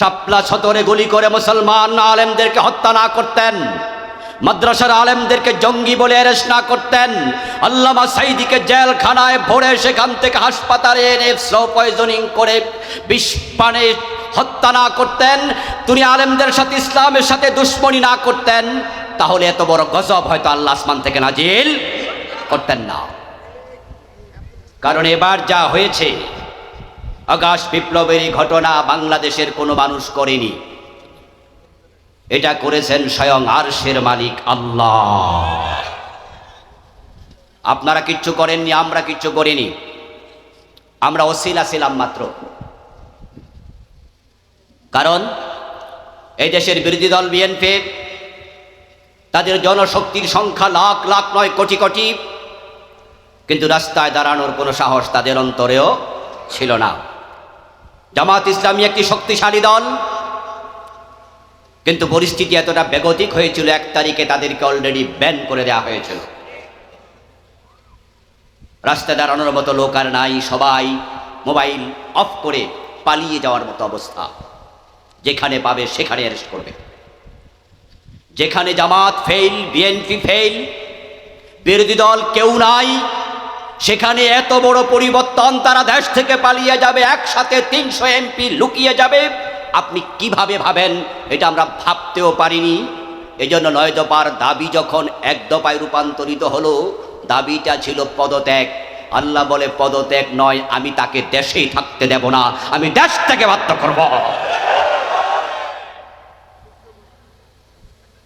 শাপলা ছতরে গুলি করে মুসলমান আলেমদেরকে হত্যা না করতেন। মাদ্রাসার আলেমদেরকে জঙ্গি বলে অ্যারেস্ট না করতেন। আল্লামা সাইদিকে জেলখানায় ভরে সেখান থেকে হাসপাতালে এনে স্লো পয়জনিং করে বিষ হত্যা না করতেন। তিনি আলেমদের সাথে ইসলামের সাথে দুশ্মনী না করতেন। তাহলে এত বড় গজব হয়তো আল্লাহ আসমান থেকে নাজিল করতেন না। কারণ এবার যা হয়েছে আকাশ বিপ্লবের ঘটনা বাংলাদেশের কোনো মানুষ করেনি। এটা করেছেন স্বয়ং আরশের মালিক আল্লাহ। আপনারা কিচ্ছু করেননি, আমরা কিচ্ছু করিনি। আমরা অশিলা ছিলাম মাত্র। কারণ এই দেশের বিরোধী দল বিএনপি, তাদের জনশক্তির সংখ্যা লাখ লাখ নয়, কোটি কোটি। কিন্তু রাস্তায় দাঁড়ানোর কোনো সাহস তাদের অন্তরেও ছিল না। জামাত ইসলামী একটি শক্তিশালী দল। কিন্তু পরিস্থিতি এতটা বেগতিক হয়েছিল, এক তারিখে তাদেরকে অলরেডি ব্যান করে দেওয়া হয়েছিল। রাস্তায় দাঁড়ানোর মতো লোক আর নাই, সবাই মোবাইল অফ করে পালিয়ে যাওয়ার মতো অবস্থা। যেখানে পাবে সেখানে অ্যারেস্ট করবে। যেখানে জামাত ফেল বিএনপি ফেল বিরোধী দল কেউ নাই সেখানে এত বড় পরিবর্তন তারা দেশ থেকে পালিয়ে যাবে, একসাথে তিনশো এমপি লুকিয়ে যাবে। আপনি কীভাবে ভাবেন? এটা আমরা ভাবতেও পারিনি। এজন্য নয় দফার দাবি যখন এক দফায় রূপান্তরিত হলো, দাবিটা ছিল পদত্যাগ। আল্লাহ বলে, পদত্যাগ নয়, আমি তাকে দেশেই থাকতে দেব না, আমি দেশ থেকে বাধ্য করব।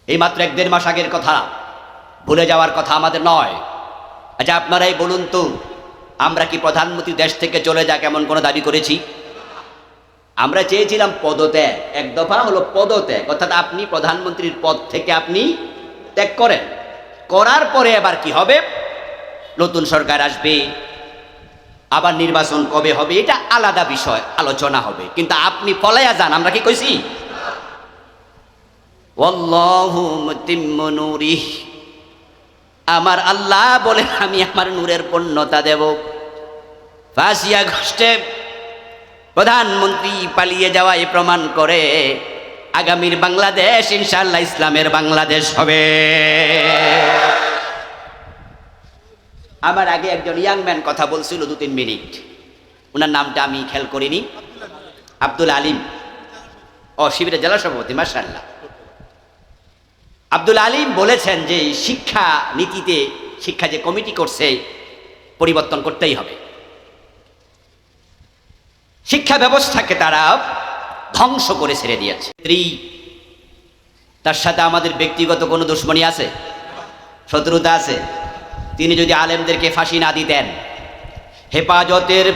এই মাত্র এক দেড় মাস আগের কথা। ভুলে যাওয়ার কথা আমাদের নয়। আচ্ছা আপনারাই বলুন তো, আমরা কি প্রধানমন্ত্রী দেশ থেকে চলে যাক এমন কোনো দাবি করেছি? আমরা চেয়েছিলাম পদত্যাগ, এক দফা হলো পদত্যাগ, অর্থাৎ আপনি প্রধানমন্ত্রীর পদ থেকে আপনি ত্যাগ করেন। করার পরে এবার কি হবে? নতুন সরকার আসবে, আবার নির্বাচন কবে হবে, এটা আলাদা বিষয়, আলোচনা হবে। কিন্তু আপনি ফলাইয়া যান, আমরা কি কইছি? নূরিহি। আমার আল্লাহ বলেন আমি আমার নূরের পূর্ণতা দেব। ফাঁসি আগস্টে প্রধানমন্ত্রী পালিয়ে যাওয়াই প্রমাণ করে আগামীর বাংলাদেশ ইনশাল্লাহ ইসলামের বাংলাদেশ হবে। আমার আগে একজন ইয়াং ম্যান কথা বলছিল দু তিন মিনিট। ওনার নামটা আমি খেয়াল করিনি। আব্দুল আলিম। ও শিবিরের জেলা সভাপতি মার্শাল্লাহ আব্দুল আলিম বলেছেন যে শিক্ষা নীতিতে, শিক্ষা যে কমিটি করছে, পরিবর্তন করতেই হবে। শিক্ষা ব্যবস্থাকে তারা ধ্বংস করে ছেড়ে দিয়েছে। স্ত্রী, তার সাথে আমাদের ব্যক্তিগত কোনো দুশ্মনী আছে? শত্রুতা আছে? তিনি যদি আলেমদেরকে ফাঁসি না দিতেন, হেফাজতের